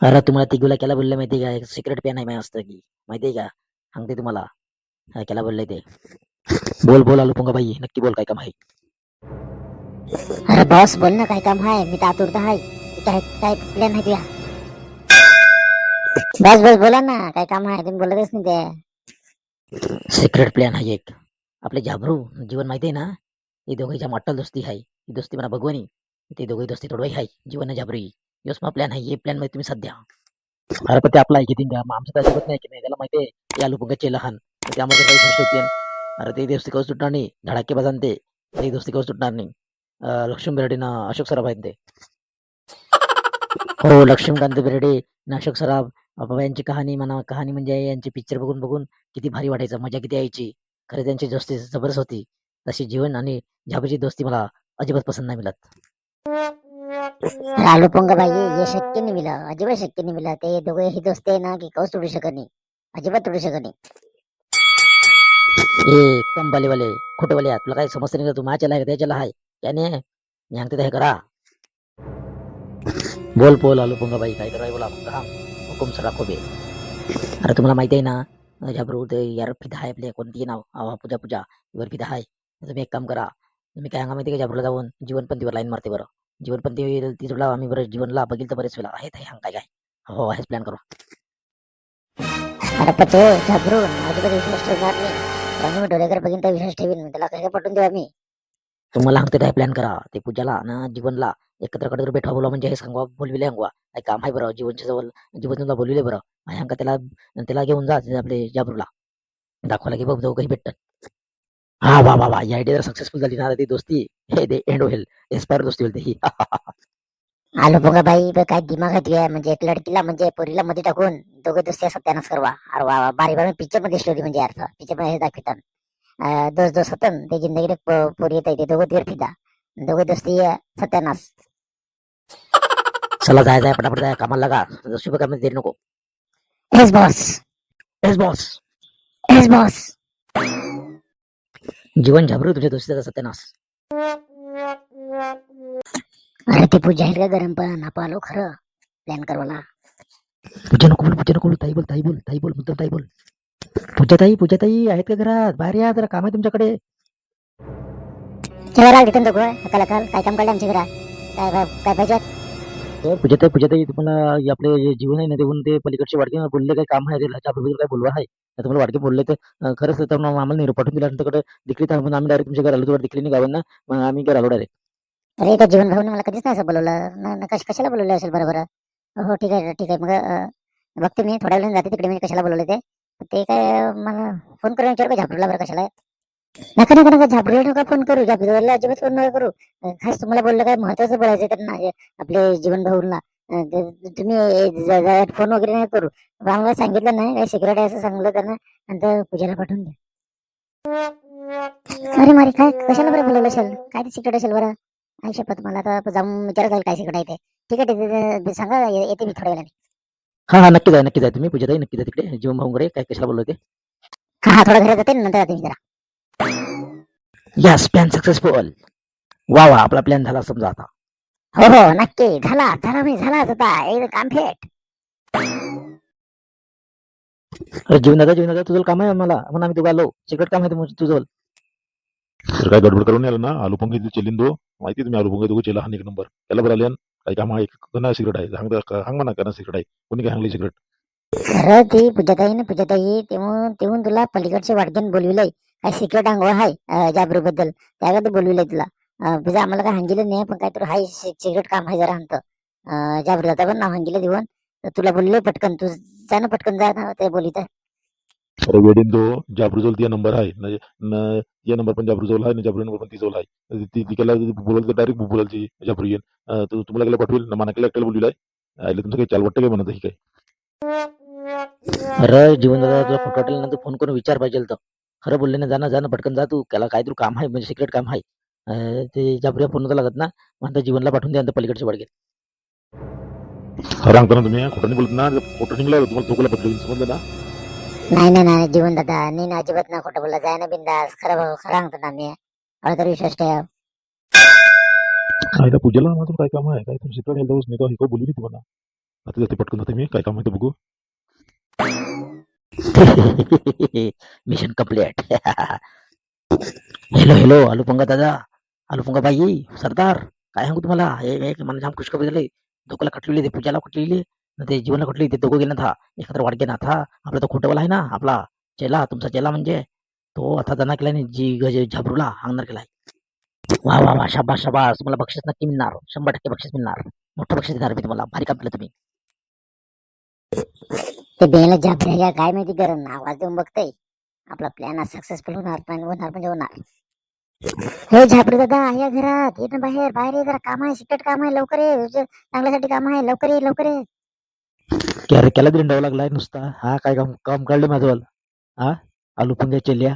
अरे तुम्हाला तिघूला केला बोललं माहिती का? सिक्रेट पेन आहे माझ्या असतं की माहितीये का? सांगते तुम्हाला. काय केला बोललंय ते. बोल बोल आलो पुंगा बाई नक्की बोल काय काम आहे. अरे बॉस बोल ना काय काम आहे. मी तर आतुरता आहे. काय काय प्लॅन आहे तुझ्या बस बस बोला ना. काय काम आहे? तुम्ही बोलतच नाही ते. सिक्रेट प्लॅन आहे एक. आपले जाबरू जीवन माहिती आहे ना? ही दोघीच्या मॉटल दोस्ती आहे. ही दोस्ती मला भगवानी ते दोघी दोस्ती तोडवाई आहे. जीवन झाबरी योच प्लॅन आहे हे प्लॅनमध्ये तुम्ही सध्या अरे पण ते आपला ऐकितीन का मग आमचं काय सोबत नाही की नाही त्याला माहिती आहे या लोकांचे लहान तर त्यामध्ये काही गोष्टी होती अरे ते दिवस करू सुटणार नाही धडाके बजान ते ते दोस्ती करू सुटणार नाही. लक्ष्मी लक्ष्मी बेर्डेनं अशोक सराफ आहेत ते. हो लक्ष्मीकांत बेर्डे ना अशोक सराफ बाबा यांची कहाणी म्हणा कहाणी म्हणजे यांची पिक्चर बघून बघून किती भारी वाटायचं मजा किती यायची. खरं त्यांची दोस्ती जबरदस्त होती. तशी जीवन आणि झाबूची दोस्ती मला अजिबात पसंत नाही मिळत. लालू पोंग हे शक्य नाही मिला अजिबात शक्य नाही मिला. ते दोघे हे दोस्त आहे ना की कौस तोडू शकत नाही. अजिबात तोडू शकत नाही. ए कंबाले वाले खोटवाले तुला काही समजत नाही का? तू माझ्याला आहे त्याच्याला आहे? त्याने सांगते ते हे करा. बोल बोल आलो पुंगाबाई काय कराय बोला पुंगा हा. हुकुम सरा खोबे. अरे तुम्हाला माहिती आहे ना झाबरू ते यार फिदा आहे आपले कोणती नाव? आवा पूजा पूजा. वर फिदा आहे. तुम्ही एक काम करा. तुम्ही काय सांगा माहिती का जाबरूला जाऊन? जीवनपंथीवर लाईन मारते बरं. जीवनपंथी ती जोडला आम्ही बरं जीवनला बघितलं बरेच वेळा. आहे ते काय काय हो आहेच प्लॅन करू अरे पतो घाबरून अजिबात विश्वास ठेवणार नाही मी डोळेकर बघीन तर विश्वास ठेवीन त्याला कसं पटून देऊ आम्ही? तुम्हाला सांगते काय प्लॅन करा. ते पूजाला ना जीवनला एकत्रकडे भेटा बोला म्हणजे हे सांगवा बोलविले सांगवा काय काम आहे बरं जीवनच्या जवळ जीवन बोलविले बरं. आणि त्याला त्याला घेऊन जा आपले जाबरूला दाखवायला की बघ काही भेटत. हा वा वा वा. ही आयडिया सक्सेसफुल झाली ना ती दोस्ती हे ते एंड होईल. एक्सपायर दोस्ती होईल ही आलू पोंगा बाई काय दिमाग आहे तुझ्या. म्हणजे एक लडकीला म्हणजे पोरीला मध्ये टाकून दोघे दोस्ती सत्यानाश करवा अरे वा वा. बारी बारी पिक्चरमध्ये स्टोरी म्हणजे अर्थ पिक्चरमध्ये दाखवतात दोस्त दोस्त होतं. ते जिंदगीला प- पोरी येत ते दोघं तिकडे फिदा दोघे दोस्ती अं, सत्यानाश चला जाय जाय पटापट जाय. कामाला लागा. शुभ काम देऊ नको. हेच बॉस एस बॉस हेच बॉस जीवन झाबरू तुझ्या दोस्तीचा सत्यानाश अरे ते पूजा आहे का गरम पण? आपण आलो खरं. प्लॅन करवाला पूजा नको बोल पूजा नको बोल. ताई बोल ताई बोल ताई बोल मुद्दाम ताई बोल. पूजा ताई पूजा ताई आहेत का घरात? बाहेर या जरा काम आहे तुमच्याकडे. घरात रिटर्न तो काल काल काय काम काढलं आमच्या घरात? काय काय काय पाहिजे? तर पूजा ताई पूजा ताई तुम्हाला हे आपले जे जीवन आहे ना देऊन ते पलीकडचे वाडके बोलले काय काम आहे त्याला त्याबद्दल काय बोलवा आहे. तुम्हाला वाटके बोलले तर खरंच तर आम्हाला निरोप पाठवून दिला. तुमच्याकडे दिकली तर आम्ही डायरेक्ट तुमच्या घराला तुला दिकली नाही गावांना मग आम्ही घर आलो डायरेक्ट अरे त्या जीवन भाऊने मला कधीच नाही असं बोलवलं. कश- कशाला बोलवलं असेल? बरोबर. हो ठीक आहे ठीक आहे. मग बघते मी थोड्या वेळाने जाते तिकडे. मी कशाला बोलवले ते? ते काय मला फोन करून विचार. झापरूला बरं कशाला नका नका नका. झापरूला नका फोन करू. झापरूला अजिबात फोन नका करू. खास तुम्हाला बोललं काय महत्वाचं बोलायचं आहे त्यांना आपले जीवन भाऊला तुम्ही फोन वगैरे नाही करू. मला सांगितलं नाही काय सिक्रेट आहे असं सांगितलं त्यांना नंतर पूजाला पाठवून द्या. अरे मारे काय कशाला बरं बोलवलं असेल काय ते सिक्रेट असेल बरं? आई शपथ मला आता जाऊन विचारत जाईल काय सिक्रेट आहे ते. ठीक आहे ते- सांगा येते मी थोड्या वेळाने. हा हा नक्की जाय नक्की जाय तुम्ही पूजा नक्की जाय तिकडे. जीवन भाऊंकडे काय कशाला बोललो ते हा हा थोडा घरात जाते नंतर जाते मी जरा. यस प्लॅन सक्सेसफुल वा वा आपला प्लॅन झाला समजा आता. हो हो नक्की. झाला झाला मी झाला आता. एक काम फेट अरे जीवन दादा जीवन दादा तुझं काम आहे मला. म्हणून आम्ही तुला आलो. सिक्रेट काम आहे तुझं- तुझं. तर काय गडबड करून आलं ना? आलू पंगे चेलिन दो. माहिती तुम्ही आलू पंगे दोघं चेला. हा एक नंबर. त्याला बरं आल्यान काही काम आहे. कना सिक्रेट आहे. सांग सांग म्हणा कना सिक्रेट आहे. कोणी काय सांगली सिक्रेट खरं ती पूजाताई ना पूजाताई तेव्हा तेव्हा तुला पलीकडचे वाटक्यान बोलविलंय. काय सिक्रेट अंग आहे जाबरू बद्दल त्याकडे बोलविलंय तुला. अं, तुझं आम्हाला काय सांगितलं नाही पण काय तर हाय सिक्रेट काम आहे जरा आणतं जाबरू जाता पण नाव सांगितलं देऊन. तर तुला बोललोय पटकन तू जा ना पटकन जा ना ते बोलित अरे वेडीन दो जाबरूजोल ती नंबर आहे. न- न- ये नंबर पण जाबरूजोल आहे ना जाबरू नंबर पण तिजोल आहे. ती ती केला बोलल तर डायरेक्ट बोलाल ती जाबरू येईन. अं, तू तुम्हाला केला पाठवेल ना माना केला एकट्याला बोलविलाय आले तुमचं काही चाल वाटतं काय म्हणत ही काय अरे जीवन दादा तुला फोटो वाटेल ना तू फोन करून विचार पाहिजे तर खरं बोलले ना जाणं जाणं पटकन जा तू. त्याला काय तू काम आहे म्हणजे सिक्रेट काम आहे. ते ज्या फोन नव्हता लागत ना म्हणता जीवनला पाठवून द्या पलीकडचे वाडगे खरं सांगता ना तुम्ही खोटं बोलत ना खोटं निघला तुम्हाला चोकला पटलं समजलं ना? नाही नाही नाही जीवन दादा नाही ना अजिबात ना खोटं बोलला जाय ना बिंदास खरं भाऊ, खरं सांगतो ना मी. मला तर विश्वास ठेव. काय त्या पूजेला माझं काय काम आहे? काय तुम्ही सिक्रेट नाही बोलली तुम्हाला आता जाते पटकन जाते मी काय काम आहे ते बघू. मिशन कंप्लीट हॅलो हॅलो आलूपंगा दादा. आलूपंगा बाई सरदार काय सांगू तुम्हाला? हे हे मला जाम खुशखबरी झाली दोघाला कटलेली ते पूजाला कटलेली न ते जीवनला कटली ते दोघं गेले था. एखादा वाट गेला था आपला तो खोटवाला आहे ना आपला. चेला तुमचा चेला म्हणजे. तो आता जाणार केला जी गज झाबरूला अंगणार केलाय. वा वा वा शाबास शाबास. तुम्हाला बक्षीस नक्की मिळणार. शंभर टक्के बक्षीस मिळणार. मोठं बक्षीस देणार मी तुम्हाला. भारी काम केलं तुम्ही. ते बेला जाबऱ्या काय माहिती करण आवाज देऊन बघतय. आपला प्लॅन सक्सेसफुल होणार पण होणार म्हणजे होणार. हे झापडी दादा या घरात ये ना बाहेर बाहेर ये जरा काम आहे सिकट काम आहे लवकर ये तुझं चांगल्यासाठी काम आहे लवकर ये लवकर ये. क्या रे केला दिंडावं लागलाय नुसता. हा काय काम काम काढलं माझं हा? आलू पंग्या चेल्या?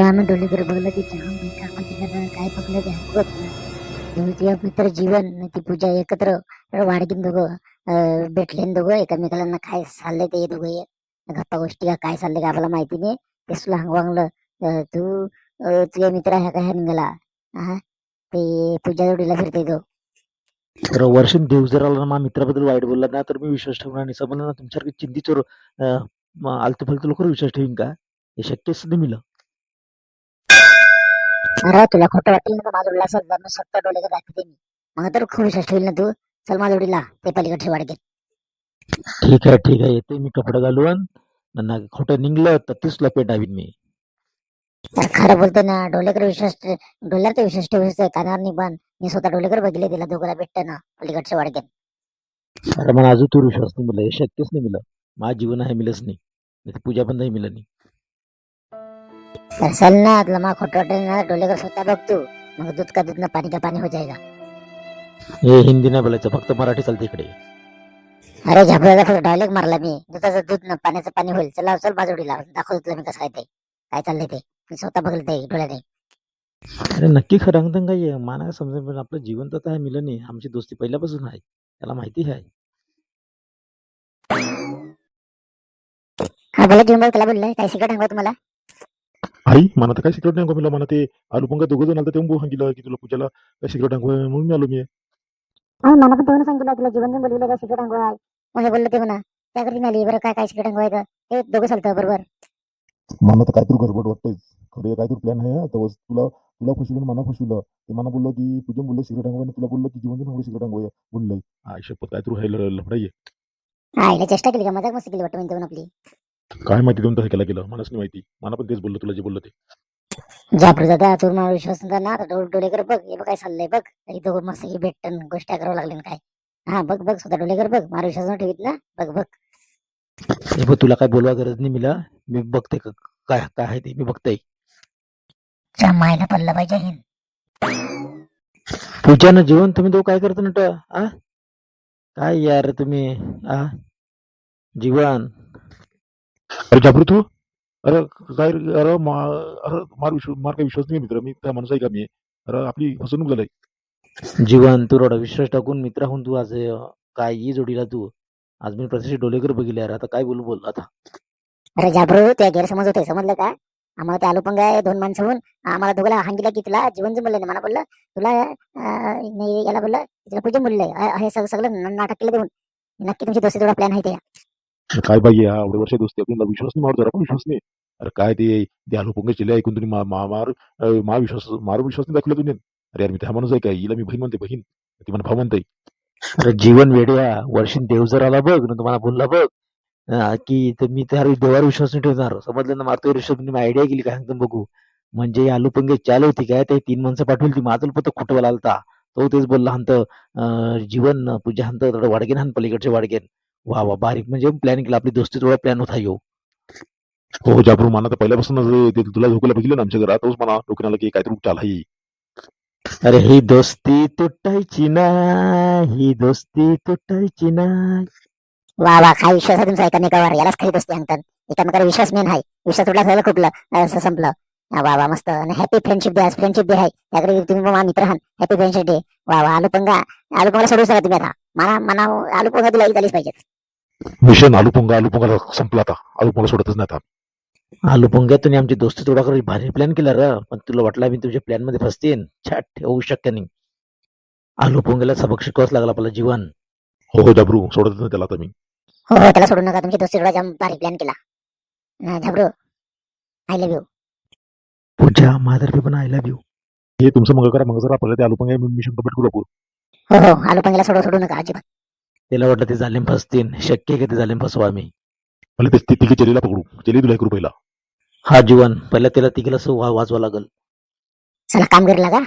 आम्ही डोळे कर बघलं की जाम बेकार काय बघलं ते नाही. तुझ्या मित्र जीवन आणि ती पूजा एकत्र वाडकीन दोघं अं, भेटले दोघं एकमेकाला काय चाललंय ते दोघं ये. गप्पा गोष्टी का काय चाललंय का आपल्याला माहिती नाही. ते तुला हंगवांगलं तू तुझ्या मित्र आहे का ह्या निघाला हा ते पूजा जोडीला फिरते तो. तर वर्षन देव जर आला ना मा मित्राबद्दल वाईट बोलला ना तर मी विश्वास ठेवणार नाही. समजलं ना तुमच्यासारखी चिंतीचोर आलतू फालतू लोक विश्वास ठेवीन का? हे शक्यच नाही मिळलं. अरे तुला खोटं वाटेल ना माझ्या असेल तर मग सत्तर डोळे का दाखवते मी. मग तर खूप विश्वास ठेवील ना तू. चल माझ्या जोडीला ते पलीकडचे वाडके ठीक आहे ठीक आहे. येते मी कपडे घालून. ना खोटं निघलं तर तीच लपेट आवीन मी. तर खरं बोलते ना डोलेकर विश्वास डोल्यावर तर विश्वास ठेवायचं कानावर नाही बंद मी स्वतः डोलेकर बघितले तिला दोघाला भेटतं ना पलीकडच्या वाडक्यात अरे मला अजून तू विश्वास नाही मिळलं हे शक्यच नाही मिळलं माझं जीवन आहे मिळच नाही. पूजा पण नाही मिळलं नाही. तर चल ना तुला मग खोटं वाटेल ना डोलेकर स्वतः बघ तू. मग दूध का दूध ना पाणी का पाणी हो जाएगा हे हिंदी नाही बोलायचं फक्त मराठी चालते इकडे. अरे झापडाला फक्त डायलॉग मारला मी. दुधाचं दूध ना पाण्याचं पाणी होईल. चला चल माझ्या जोडीला दाखवतो तुला मी कसं काय ते काय चाललंय ते. स्वतः बघलं ते डोळ्याने अरे नक्की खरं अंगण काय आहे मला समजेल पण आपलं जीवन तर आहे मिळलं नाही आमची दोस्ती पहिल्यापासून आहे. त्याला माहिती आहे. हा बोला जीवन त्याला बोललाय. काय सिकट सांगू तुम्हाला? आई मला तर काय सिक्रेट नाही मिळालं मला ते आलूपंगा दोघं जण आलं तेव्हा भाऊ सांगितलं की तुला पूजाला काय सिक्रेट म्हणून मी आलो मी. हा मला पण तेव्हा सांगितलं तुला जीवन बोलवलं का सिकट अंगो आहे. मग हे बोललं ते म्हणा. त्याकडे मिळाली बरं काय काय सिकट अंगो आहे ते दोघं चालतं बरोबर. मला तर काहीतरी गडबड वाटतंय. खरं काहीतरी प्लॅन आहे हा. तर तुला तुला फसवलं मला फसवलं. ते मला बोललं की पूजन बोललं सिगरेट अंगवाय तुला बोललं की जीवन सांगू सिगरेट अंगवाय बोललंय. हा शपथ काहीतरी व्हायला लफडाई चेष्टा केली का? मजाक मस्ती केली वाटतं म्हणते आपली. काय माहिती दोन तसं केला. केलं मलाच नाही माहिती. मला पण तेच बोललं तुला जे बोललं ते. जापरू दादा तू मला विश्वास ना. आता डोळे डोळे कर बघ. हे बघ काय चाललंय बघ. हे दोघं मस्त भेटन गोष्टी करावं लागले काय. हा बघ बघ. स्वतः डोळे कर बघ. मला विश्वास न ठेवीत ना. बघ बघ. हे बघ तुला काय बोलवा गरज नाही मिला. मी बघते क- काय काय आहे ते. मी बघते च्या मायला पडलं पाहिजे हिन. पूजानं जीवन तुम्ही दोघं काय करता नट? आ? काय यार तुम्ही? आ? जीवन अरे जाबरू तू. अरे काय रे? अरे मा अरे मार विश्वास मार काही विश्वास नाही मित्र? मी त्या माणूस आहे का मी? अरे आपली फसवणूक झालंय जीवन तू रोडा विश्वास टाकून मित्र होऊन तू आज अं, काय ये जोडीला तू. आज मी प्रत्यक्ष डोलेकर बघितले यार. आता काय बोलू बोल आता. अरे जाबरू त्या गैरसमज होते समजलं का? आम्हाला ते आलू पंग आहे दोन माणसं होऊन आम्हाला दोघाला हांगिला की तुला जीवन बोलले नाही मला बोललं. तुला अं, नाही याला बोललं तुला पूजन बोललंय अं, हे सगळं सगळं न- नाटक केलं देऊन. नक्की तुमची दोस्ती थोडा प्लॅन आहे ते. अरे काय पाहिजे हा एवढे वर्ष दोस्ती आपल्याला विश्वास नाही मारू जरा पण विश्वास नाही. अरे काय ते ते आलूपंग चिले ऐकून तुम्ही मा- मा- मार अं, विश्वास मार विश्वास नाही दाखवला तुम्ही. अरे यार मी त्या माणूस आहे काय हिला मी बहीण म्हणते बहीण. ती मला भाऊ म्हणते. अरे जीवन वेड्या वर्षीन देव जर आला बघ ना तुम्हाला बोलला बघ की तर मी त्या देवावर विश्वास नाही ठेवणार. समजलं ना मारतो विश्वास मी आयडिया केली काय सांगतो बघू. म्हणजे आलू पंगे चालू होती काय ते तीन माणसं पाठवली ती माझं फक्त खोटं आलता. तो तेच बोलला हंत जीवन पूजा हंत थोडं वाडगेन हान पलीकडचे वाडगेन. वा वा बारीक म्हणजे प्लॅन केला आपली दोस्ती थोडा प्लॅन होता यो. हो जाबरू मला तर पहिल्यापासूनच ते तुला झोकायला बघितलं ना आमच्या घरात तोच मला डोक्याला की काहीतरी चाल आहे. अरे ही दोस्ती तुटायची नाही ही दोस्ती तुटायची नाही. वा वा काय विश्वास आहे तुमचा एकामेकावर? यालाच खरी दोस्ती सांगतात एकामेकावर विश्वास मेन आहे. विश्वास तुला झालं खूप असं संपलं. वा वा मस्त. आणि हॅपी फ्रेंडशिप डे आज फ्रेंडशिप डे आहे. त्याकडे तुम्ही मग मित्र आहात. हॅपी फ्रेंडशिप डे वा वा आलू पंगा आलू पंगा सोडू शकता तुम्ही आता. मला मना आलू पंगा तुला झालीच पाहिजे मिशन आलूपंगा आलूपंगा संपला आता. आलूपंगा सोडतच नाही आता. आलू पोंग्यातून आमची दोस्ती थोडा करून भारी प्लॅन केला र. पण तुला वाटला मी तुझ्या प्लॅनमध्ये फसतेन? छाट होऊ शक्य नाही. आलू पोंग्याला सबक शिकवाच लागला आपला जीवन. हो हो जाबरू सोडतच नाही त्याला आता मी. हो हो त्याला सोडू नका. तुमची दोस्ती थोडा जाम भारी प्लॅन केला. ना झाबरू आय लव्ह यू पुढच्या माझ्यातर्फे पण आय लव्ह यू हे तुमचं मग करा. मग जर आपल्याला ते आलू पण मिशन कंप्लीट करू आपण. हो हो आलू पंगेला सोडू सोडू नका अजिबात. त्याला वाटलं ते जालेम फसतील शक्य आहे का ते जालेम फसवा आम्ही. मला ते ती- तिघी चेलीला पकडू. चेली तुला करू पहिला हा जीवन पहिला त्याला तिघीला सो वा- वाचवा लागल. चला काम करू लागा